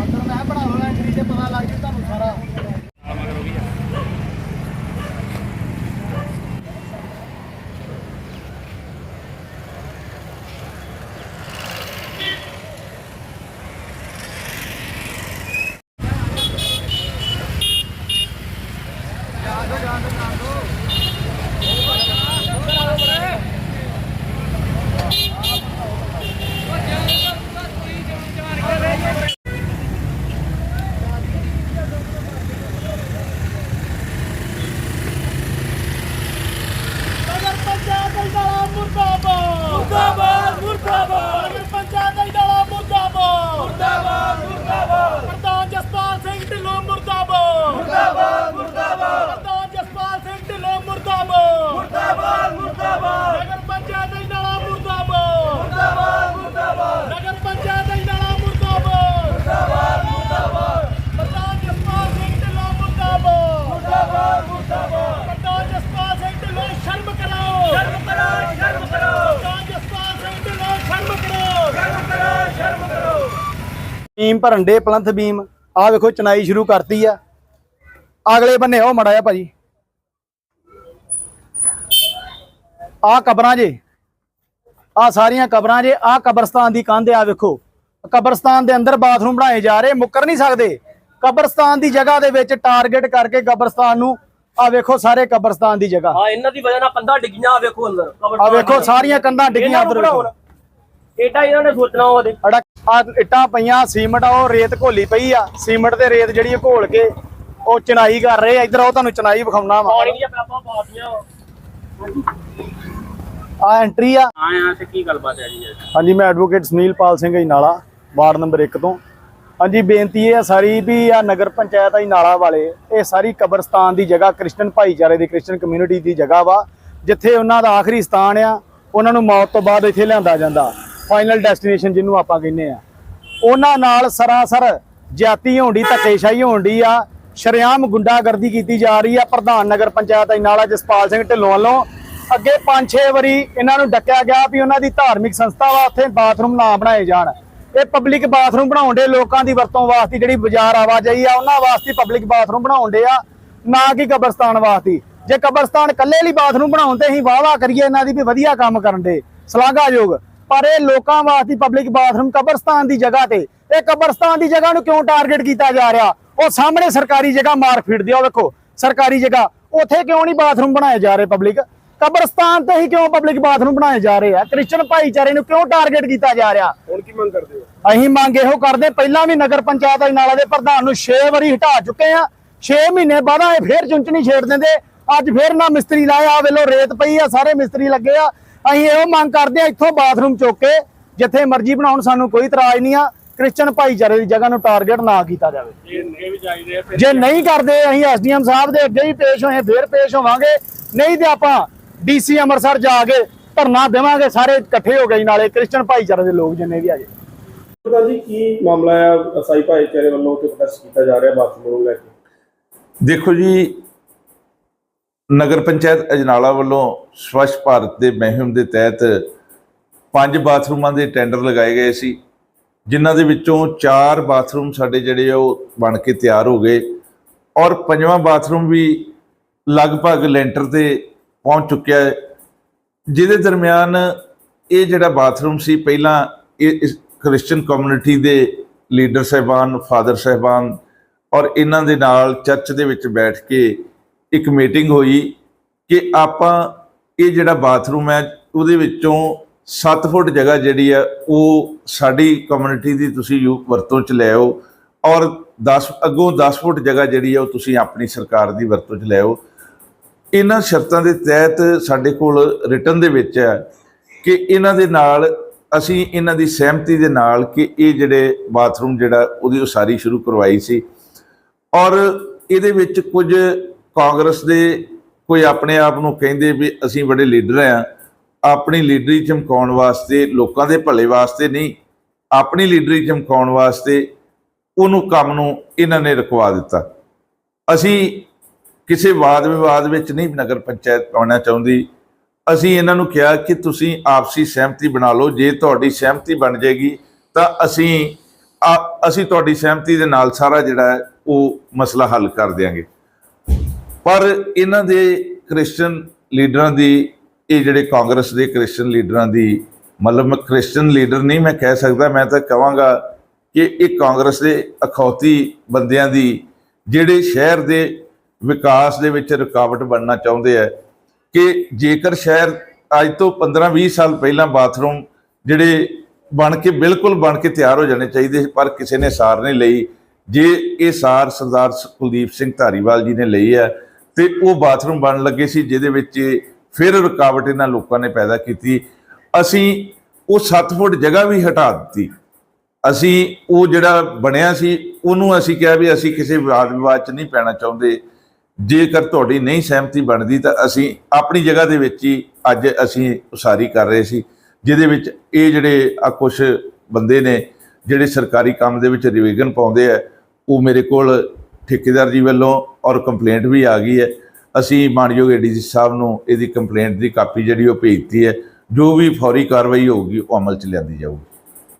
ਅੰਦਰ ਮੈਂ ਬਣਾਵਾਂਗਾ ਐਂਟਰੀ ਤੇ ਪਤਾ ਲੱਗ ਜੂ ਤੁਹਾਨੂੰ ਸਾਰਾ ਨਗਰ ਪੰਚਾਇਤ ਇਡਾਲਾ ਮੁਰਦਾਬਾਦ ਮੁਰਦਾਬਾਦ ਮੁਰਦਾਬਾਦ ਨਗਰ ਪੰਚਾਇਤ ਇਡਾਲਾ ਮੁਰਦਾਬਾਦ ਮੁਰਦਾਬਾਦ ਮੁਰਦਾਬਾਦ ਪ੍ਰਧਾਨ ਜਸਪਾਲ ਸਿੰਘ ਢਿੱਲੋਂ ਮੁਰਦਾਬਾਦ ਮੁਰਦਾਬਾਦ ਮੁਰਦਾਬਾਦ ਪ੍ਰਧਾਨ ਜਸਪਾਲ ਸਿੰਘ ਢਿੱਲੋਂ ਮੁਰਦਾਬਾਦ ਮੁਰਦਾਬਾਦ ਮੁਰਦਾਬਾਦ ਨਗਰ ਪੰਚਾਇਤ ਇਡਾਲਾ ਮੁਰਦਾਬਾਦ ਮੁਰਦਾਬਾਦ ਮੁਰਦਾਬਾਦ ਨਗਰ ਪੰਚਾਇਤ ਇਡਾਲਾ ਮੁਰਦਾਬਾਦ ਮੁਰਦਾਬਾਦ ਮੁਰਦਾਬਾਦ ਪ੍ਰਧਾਨ ਜਸਪਾਲ ਸਿੰਘ ਢਿੱਲੋਂ ਮੁਰਦਾਬਾਦ ਮੁਰਦਾਬਾਦ ਮੁਰਦਾਬਾਦ ਪ੍ਰਧਾਨ ਜਸਪਾਲ ਸਿੰਘ ਢਿੱਲੋਂ ਸ਼ਰਮ ਕਰੋ ਸ਼ਰਮ ਕਰੋ ਸ਼ਰਮ ਕਰੋ ਪ੍ਰਧਾਨ ਜਸਪਾਲ ਸਿੰਘ ਢਿੱਲੋਂ ਸ਼ਰਮ ਕਰੋ ਸ਼ਰਮ ਕਰੋ ਸ਼ਰਮ ਕਰੋ ਬੀਮ ਭਰਨ ਦੇ ਪਲੰਥ ਬੀਮ। ਆਹ ਵੇਖੋ ਚਨਾਈ ਸ਼ੁਰੂ ਕਰਤੀ ਆ। ਅਗਲੇ ਬੰਨੇ ਉਹ ਮੜਾ ਆ ਭਾਜੀ। ਆਹ ਕਬਰਾਂ ਜੇ। ਆਹ ਸਾਰੀਆਂ ਕਬਰਾਂ ਜੇ। ਆਹ ਕਬਰਸਤਾਨ ਦੀ ਕੰਧ ਆ ਵੇਖੋ। ਕਬਰਸਤਾਨ ਦੇ ਅੰਦਰ ਬਾਥਰੂਮ ਬਣਾਏ ਜਾ ਰਹੇ ਮੁੱਕਰ ਨਹੀਂ ਸਕਦੇ। ਕਬਰਸਤਾਨ ਦੀ ਜਗ੍ਹਾ ਦੇ ਵਿੱਚ ਟਾਰਗੇਟ ਕਰਕੇ ਕਬਰਸਤਾਨ ਨੂੰ ਆ ਵੇਖੋ ਸਾਰੇ ਕਬਰਸਤਾਨ ਦੀ ਜਗ੍ਹਾ। ਹਾਂ ਇਹਨਾਂ ਦੀ ਵਜ੍ਹਾ ਨਾਲ ਕੰਧਾਂ ਡਿੱਗੀਆਂ ਆ ਵੇਖੋ ਅੰਦਰ। ਆ ਵੇਖੋ ਸਾਰੀਆਂ ਕੰਧਾਂ ਡਿੱਗੀਆਂ ਅੰਦਰ ਵੇਖੋ। ਏਡਾ ਇਹਨਾਂ ਨੇ ਸੋਚਣਾ ਉਹਦੇ। ਆ ਇੱਟਾਂ ਪਈਆਂ ਸੀਮਟ ਆ ਉਹ ਰੇਤ ਘੋਲੀ ਪਈ ਆ। ਸੀਮਟ ਤੇ ਰੇਤ ਜਿਹੜੀ ਉਹ ਘੋਲ ਕੇ ਉਹ ਚਨਾਈ ਕਰ ਰਹੇ ਆ। ਇਧਰ ਉਹ ਤੁਹਾਨੂੰ ਚਨਾਈ ਵਿਖਾਉਣਾ ਵਾ। ਆ ਐਂਟਰੀ ਆ। ਆਇਆ ਤੇ ਕੀ ਗੱਲਬਾਤ ਹੈ ਜੀ? ਹਾਂਜੀ ਮੈਂ ਐਡਵੋਕੇਟ ਸੁਨੀਲ ਪਾਲ ਸਿੰਘ ਜੀ ਨਾਲਾ ਵਾਰਡ ਨੰਬਰ 1 ਤੋਂ। ਹਾਂਜੀ ਬੇਨਤੀ ਇਹ ਆ ਸਾਰੀ ਵੀ ਆ ਨਗਰ ਪੰਚਾਇਤ ਆ ਨਾਲਾ ਵਾਲੇ ਇਹ ਸਾਰੀ ਕਬਰਸਤਾਨ ਦੀ ਜਗ੍ਹਾ ਕ੍ਰਿਸਚਨ ਭਾਈਚਾਰੇ ਦੀ ਕ੍ਰਿਸਚਨ ਕਮਿਊਨਿਟੀ ਦੀ ਜਗ੍ਹਾ ਵਾ। ਜਿੱਥੇ ਉਹਨਾਂ ਦਾ ਆਖਰੀ ਸਥਾਨ ਆ ਉਹਨਾਂ ਨੂੰ ਮੌਤ ਤੋਂ ਬਾਅਦ ਇੱਥੇ ਲਿਆਂਦਾ ਜਾਂਦਾ। ਫਾਈਨਲ ਡੈਸਟੀਨੇਸ਼ਨ ਜਿਹਨੂੰ ਆਪਾਂ ਕਹਿੰਦੇ ਆ। ਉਹਨਾਂ ਨਾਲ ਸਰਾਸਰ ਜਾਤੀ ਹੋਣੀ ਧੱਕੇਸ਼ਾਹੀ ਹੋਣੀ ਆ, ਸ਼ਰੇਆਮ ਗੁੰਡਾਗਰਦੀ ਕੀਤੀ ਜਾ ਰਹੀ ਆ, ਪ੍ਰਧਾਨ ਨਗਰ ਪੰਚਾਇਤ ਆ ਜਸਪਾਲ ਸਿੰਘ ਢਿੱਲੋਂ ਵੱਲੋਂ। ਅੱਗੇ 5-6 ਵਾਰੀ ਇਹਨਾਂ ਨੂੰ ਡੱਕਿਆ ਗਿਆ ਵੀ ਉਹਨਾਂ ਦੀ ਧਾਰਮਿਕ ਸੰਸਥਾ ਵਾ, ਉੱਥੇ ਬਾਥਰੂਮ ਨਾ ਬਣਾਏ ਜਾਣ। ਇਹ ਪਬਲਿਕ ਬਾਥਰੂਮ ਬਣਾਉਣ ਦੇ ਲੋਕਾਂ ਦੀ ਵਰਤੋਂ ਵਾਸਤੇ ਜਿਹੜੀ ਬਾਜ਼ਾਰ ਆਵਾਜਾਈ ਆ, ਉਹਨਾਂ ਵਾਸਤੇ ਪਬਲਿਕ ਬਾਥਰੂਮ ਬਣਾਉਣ ਦੇ ਆ, ਨਾ ਕਿ ਕਬਰਸਤਾਨ ਵਾਸਤੇ। ਜੇ ਕਬਰਸਤਾਨ ਇਕੱਲੇ ਲਈ ਬਾਥਰੂਮ ਬਣਾਉਣ ਤੇ ਅਸੀਂ ਵਾਵਾ ਕਰੀਏ ਇਹਨਾਂ ਦੀ ਵੀ ਵਧੀਆ ਕੰਮ ਕਰਨ ਦੇ। ਸ਼ਲਾਘਾਯੋਗ ਪਰ ਇਹ ਲੋਕਾਂ ਵਾਸਤੇ ਪਬਲਿਕ ਬਾਥਰੂਮ ਕਬਰਸਤਾਨ ਦੀ ਜਗ੍ਹਾ ਤੇ। ਇਹ ਕਬਰਸਤਾਨ ਦੀ ਜਗ੍ਹਾ ਨੂੰ ਕਿਉਂ ਟਾਰਗੇਟ ਕੀਤਾ ਜਾ ਰਿਹਾ? ਉਹ ਸਾਹਮਣੇ ਸਰਕਾਰੀ ਜਗ੍ਹਾ ਮਾਰਕ ਫੀਟ ਦਿਓ ਵੇਖੋ ਸਰਕਾਰੀ ਜਗ੍ਹਾ ਉੱਥੇ ਕਿਉਂ ਨਹੀਂ ਬਾਥਰੂਮ ਬਣਾਏ ਜਾ ਰਹੇ ਪਬਲਿਕ ਕਬਰਸਤਾਨ ਤੇ ਹੀ ਕਿਉਂ ਪਬਲਿਕ ਬਾਥਰੂਮ ਬਣਾਏ ਜਾ ਰਹੇ ਆ? ਕ੍ਰਿਸਚਨ ਭਾਈਚਾਰੇ ਨੂੰ ਕਿਉਂ ਟਾਰਗੇਟ ਕੀਤਾ ਜਾ ਰਿਹਾ? ਹੁਣ ਕੀ ਮੰਗ ਕਰਦੇ ਹੋ? ਅਸੀਂ ਮੰਗ ਇਹੋ ਕਰਦੇ ਪਹਿਲਾਂ ਵੀ ਨਗਰ ਪੰਚਾਇਤ ਅਜਨਾਲਾ ਦੇ ਪ੍ਰਧਾਨ ਨੂੰ 6 ਵਾਰੀ ਹਟਾ ਚੁੱਕੇ ਆ। 6 ਮਹੀਨੇ ਬਾਅਦ ਇਹ ਫੇਰ ਚੁੰਚਣੀ ਛੇੜ ਦਿੰਦੇ। ਅੱਜ ਫੇਰ ਨਾ ਮਿਸਤਰੀ ਲਾਇਆ ਆ ਵੇਲੋ ਰੇਤ ਪਈ ਆ ਸਾਰੇ ਮਿਸਤਰੀ ਲੱਗੇ ਆ। ਅਸੀਂ ਇਹੋ ਮੰਗ ਕਰਦੇ ਆ ਇੱਥੋਂ ਬਾਥਰੂਮ ਚੁੱਕ ਕੇ ਜਿੱਥੇ ਮਰਜ਼ੀ ਬਣਾਉਣ ਸਾਨੂੰ ਕੋਈ ਇਤਰਾਜ਼ ਨਹੀਂ ਆ। ਕ੍ਰਿਸਚਨ ਭਾਈਚਾਰੇ ਦੀ ਜਗ੍ਹਾ ਨੂੰ ਟਾਰਗੇਟ ਨਾ ਕੀਤਾ ਜਾਵੇ। ਇਹ ਵੀ ਚਾਹੀਦੇ ਆ ਜੇ ਨਹੀਂ ਕਰਦੇ ਅਸੀਂ ਐਸਡੀਐਮ ਸਾਹਿਬ ਦੇ ਅੱਗੇ ਹੀ ਪੇਸ਼ ਹੋਏ ਫੇਰ ਪੇਸ਼ ਹੋਵਾਂਗੇ। ਨਹੀਂ ਤੇ ਆਪਾਂ ਡੀਸੀ ਅੰਮ੍ਰਿਤਸਰ ਜਾ ਕੇ ਧਰਨਾ ਦੇਵਾਂਗੇ ਸਾਰੇ ਇਕੱਠੇ ਹੋ ਗਏ ਨਾਲੇ ਕ੍ਰਿਸਚਨ ਭਾਈਚਾਰੇ ਦੇ ਲੋਕ ਜਿੰਨੇ ਵੀ ਜੀ ਕੀ ਮਾਮਲਾ ਹੈ? ਅਸਾਈ ਭਾਈਚਾਰੇ ਵੱਲੋਂ ਕਿ ਕੀਤਾ ਜਾ ਰਿਹਾ ਬਾਥਰੂਮ ਨੂੰ ਲੈ ਕੇ? ਦੇਖੋ ਜੀ ਨਗਰ ਪੰਚਾਇਤ ਅਜਨਾਲਾ ਵੱਲੋਂ ਸਵੱਛ ਭਾਰਤ ਦੇ ਮੁਹਿੰਮ ਦੇ ਤਹਿਤ ਪੰਜ ਬਾਥਰੂਮਾਂ ਦੇ ਟੈਂਡਰ ਲਗਾਏ ਗਏ ਸੀ, ਜਿਨ੍ਹਾਂ ਦੇ ਵਿੱਚੋਂ ਚਾਰ ਬਾਥਰੂਮ ਸਾਡੇ ਜਿਹੜੇ ਆ ਉਹ ਬਣ ਕੇ ਤਿਆਰ ਹੋ ਗਏ ਔਰ ਪੰਜਵਾਂ ਬਾਥਰੂਮ ਵੀ ਲਗਭਗ ਲੈਂਟਰ ਤੇ ਪਹੁੰਚ ਚੁੱਕਿਆ ਹੈ, ਜਿਹਦੇ ਦਰਮਿਆਨ ਇਹ ਜਿਹੜਾ ਬਾਥਰੂਮ ਸੀ, ਪਹਿਲਾਂ ਇਹ ਇਸ ਕ੍ਰਿਸਚੀਅਨ ਕਮਿਊਨਿਟੀ ਦੇ ਲੀਡਰ ਸਹਿਬਾਨ, ਫਾਦਰ ਸਹਿਬਾਨ ਔਰ ਇਹਨਾਂ ਦੇ ਨਾਲ ਚਰਚ ਦੇ ਵਿੱਚ ਬੈਠ ਕੇ ਇੱਕ ਮੀਟਿੰਗ ਹੋਈ ਕਿ ਆਪਾਂ ਇਹ ਜਿਹੜਾ ਬਾਥਰੂਮ ਹੈ, ਉਹਦੇ ਵਿੱਚੋਂ 7 ਫੁੱਟ ਜਗ੍ਹਾ ਜਿਹੜੀ ਹੈ, ਉਹ ਸਾਡੀ ਕਮਿਊਨਿਟੀ ਦੀ ਤੁਸੀਂ ਯੂ ਵਰਤੋਂ ਚ ਲੈ ਆਓ ਔਰ 10 ਅੱਗੋਂ 10 ਫੁੱਟ ਜਗ੍ਹਾ ਜਿਹੜੀ ਆ ਉਹ ਤੁਸੀਂ ਆਪਣੀ ਸਰਕਾਰ ਦੀ ਵਰਤੋਂ ਚ ਲੈ ਆਓ। ਇਹਨਾਂ ਸ਼ਰਤਾਂ ਦੇ ਤਹਿਤ ਸਾਡੇ ਕੋਲ ਰਿਟਰਨ ਦੇ ਵਿੱਚ ਹੈ ਕਿ ਇਹਨਾਂ ਦੇ ਨਾਲ, ਅਸੀਂ ਇਹਨਾਂ ਦੀ ਸਹਿਮਤੀ ਦੇ ਨਾਲ ਕਿ ਇਹ ਜਿਹੜੇ ਬਾਥਰੂਮ ਜਿਹੜਾ, ਉਹਦੀ ਉਸਾਰੀ ਸ਼ੁਰੂ ਕਰਵਾਈ ਸੀ। ਔਰ ਇਹਦੇ ਵਿੱਚ ਕੁਝ ਕਾਂਗਰਸ ਦੇ ਕੋਈ ਆਪਣੇ ਆਪ ਨੂੰ ਕਹਿੰਦੇ ਵੀ ਅਸੀਂ ਬੜੇ ਲੀਡਰ ਆ ਆਪਣੀ ਲੀਡਰੀ ਚਮਕਾਉਣ ਵਾਸਤੇ ਲੋਕਾਂ ਦੇ ਭਲੇ ਵਾਸਤੇ ਨਹੀਂ, ਆਪਣੀ ਲੀਡਰੀ ਚਮਕਾਉਣ ਵਾਸਤੇ ਉਹਨੂੰ ਕੰਮ ਨੂੰ ਇਹਨਾਂ ਨੇ ਰੁਕਵਾ ਦਿੱਤਾ। ਅਸੀਂ ਕਿਸੇ ਵਾਦ ਵਿਵਾਦ ਵਿੱਚ ਨਹੀਂ ਨਗਰ ਪੰਚਾਇਤ ਪਾਉਣਾ ਚਾਹੁੰਦੀ। ਅਸੀਂ ਇਹਨਾਂ ਨੂੰ ਕਿਹਾ ਕਿ ਤੁਸੀਂ ਆਪਸੀ ਸਹਿਮਤੀ ਬਣਾ ਲਓ, ਜੇ ਤੁਹਾਡੀ ਸਹਿਮਤੀ ਬਣ ਜਾਏਗੀ ਤਾਂ ਅਸੀਂ ਅਸੀਂ ਤੁਹਾਡੀ ਸਹਿਮਤੀ ਦੇ ਨਾਲ ਸਾਰਾ ਜਿਹੜਾ ਹੈ, ਉਹ ਮਸਲਾ ਹੱਲ ਕਰ ਦਿਆਂਗੇ। ਪਰ ਇਹਨਾਂ ਦੇ ਕ੍ਰਿਸਚੀਅਨ ਲੀਡਰਾਂ ਦੀ ਇਹ ਜਿਹੜੇ ਕਾਂਗਰਸ ਦੇ ਕ੍ਰਿਸਚੀਅਨ ਲੀਡਰਾਂ ਦੀ ਮਤਲਬ ਮੈਂ ਕ੍ਰਿਸਚੀਅਨ ਲੀਡਰ ਨਹੀਂ ਮੈਂ ਕਹਿ ਸਕਦਾ ਮੈਂ ਤਾਂ ਕਹਾਂਗਾ ਕਿ ਇਹ ਕਾਂਗਰਸ ਦੇ ਅਖੌਤੀ ਬੰਦਿਆਂ ਦੀ ਜਿਹੜੇ ਸ਼ਹਿਰ ਦੇ ਵਿਕਾਸ ਦੇ ਵਿੱਚ ਰੁਕਾਵਟ ਬਣਨਾ ਚਾਹੁੰਦੇ ਆ ਕਿ ਜੇਕਰ ਸ਼ਹਿਰ ਅੱਜ ਤੋਂ 15-20 ਸਾਲ ਪਹਿਲਾਂ ਬਾਥਰੂਮ ਜਿਹੜੇ ਬਣ ਕੇ ਬਿਲਕੁਲ ਬਣ ਕੇ ਤਿਆਰ ਹੋ ਜਾਣੇ ਚਾਹੀਦੇ ਸੀ, ਪਰ ਕਿਸੇ ਨੇ ਸਾਰ ਨਹੀਂ ਲਈ। ਜੇ ਇਹ ਸਾਰ ਸਰਦਾਰ ਕੁਲਦੀਪ ਸਿੰਘ ਧਾਰੀਵਾਲ ਜੀ ਨੇ ਲਈ ਹੈ ਤੇ ਉਹ ਬਾਥਰੂਮ ਬਣਨ ਲੱਗੇ ਸੀ, ਜਿਹਦੇ ਵਿੱਚ ਫਿਰ ਰੁਕਾਵਟ ਇਹਨਾਂ ਲੋਕਾਂ ਨੇ ਪੈਦਾ ਕੀਤੀ। ਅਸੀਂ ਉਹ 7 ਫੁੱਟ ਜਗ੍ਹਾ ਵੀ ਹਟਾ ਦਿੱਤੀ। ਅਸੀਂ ਉਹ ਜਿਹੜਾ ਬਣਿਆ ਸੀ, ਉਹਨੂੰ ਅਸੀਂ ਕਿਹਾ ਵੀ ਅਸੀਂ ਕਿਸੇ ਵਿਵਾਦ ਵਿਵਾਦ 'ਚ ਨਹੀਂ ਪੈਣਾ ਚਾਹੁੰਦੇ। ਜੇਕਰ ਤੁਹਾਡੀ ਨਹੀਂ ਸਹਿਮਤੀ ਬਣਦੀ ਤਾਂ ਅਸੀਂ ਆਪਣੀ ਜਗ੍ਹਾ ਦੇ ਵਿੱਚ ਹੀ ਅੱਜ ਅਸੀਂ ਉਸਾਰੀ ਕਰ ਰਹੇ ਸੀ, ਜਿਹਦੇ ਵਿੱਚ ਇਹ ਜਿਹੜੇ ਆ ਕੁਝ ਬੰਦੇ ਨੇ, ਜਿਹੜੇ ਸਰਕਾਰੀ ਕੰਮ ਦੇ ਵਿੱਚ ਰਿਵੀਜ਼ਨ ਪਾਉਂਦੇ ਆ, ਉਹ ਮੇਰੇ ਕੋਲ ਠੇਕੇਦਾਰ ਜੀ ਵੱਲੋਂ ਔਰ ਕੰਪਲੇਂਟ ਵੀ ਆ ਗਈ ਹੈ। ਅਸੀਂ ਮਾਨਯੋਗ ਏਡੀਸੀ ਸਾਹਿਬ ਨੂੰ ਇਹਦੀ ਕੰਪਲੇਂਟ ਦੀ ਕਾਪੀ ਜਿਹੜੀ ਉਹ ਭੇਜਤੀ ਹੈ। ਜੋ ਵੀ ਫੌਰੀ ਕਾਰਵਾਈ ਹੋਊਗੀ, ਉਹ ਅਮਲ 'ਚ ਲਿਆਂਦੀ ਜਾਊਗੀ।